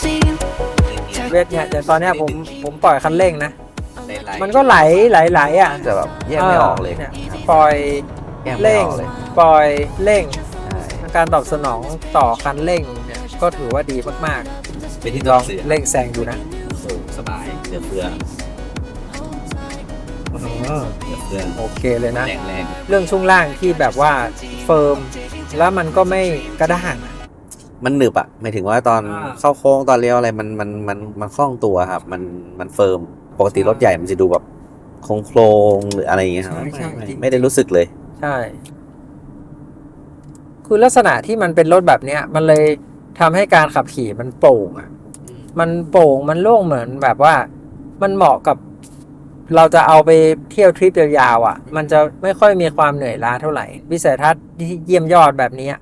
see you. เวทเนี่ยแต่ตอนเนี้ยผมผมปล่อยคันเร่งนะไหลๆมันก็ไหลไหลไหลอะจะแบบแยกไม่ออกเลยนี่ปล่อยแยกไม่เร่งออกเลยปล่อยเร่งใช่การตอบสนองต่อคันเร่งเนี่ยก็ถือว่าดีมากไปที่ๆลลอองงเสือเร่งแซงดูนะโอ้สบายเสือเฟืออืมเสือเฟือโอเคเลยนะ แรงแรงเรื่องช่วงล่างที่แบบว่าเฟิร์ม แล้วมันก็ไม่กระด้างอะ มันหนึบอะหมายถึงว่าตอนอ่า เข้าโค้งตอนเลี้ยวอะไรมันมันมันมันคล่องตัวครับ มันมันเฟิร์มปกติรถใหญ่มันจะดูแบบโค้งโครงๆหรืออะไรอย่างเงี้ยครับใช่ใช่ ไม่ไม่ได้รู้สึกเลย ใช่ คือลักษณะที่มันเป็นรถแบบเนี้ย มันเลยทำให้การขับขี่มันโปร่งอะ มันโปร่งมันโล่งเหมือนแบบว่า มันเหมาะกับ เราจะเอาไปเที่ยวทริปยาวๆอะ มันจะไม่ค่อยมีความเหนื่อยล้าเท่าไหร่ วิสัยทัศน์ที่เยี่ยมยอดแบบนี้อะ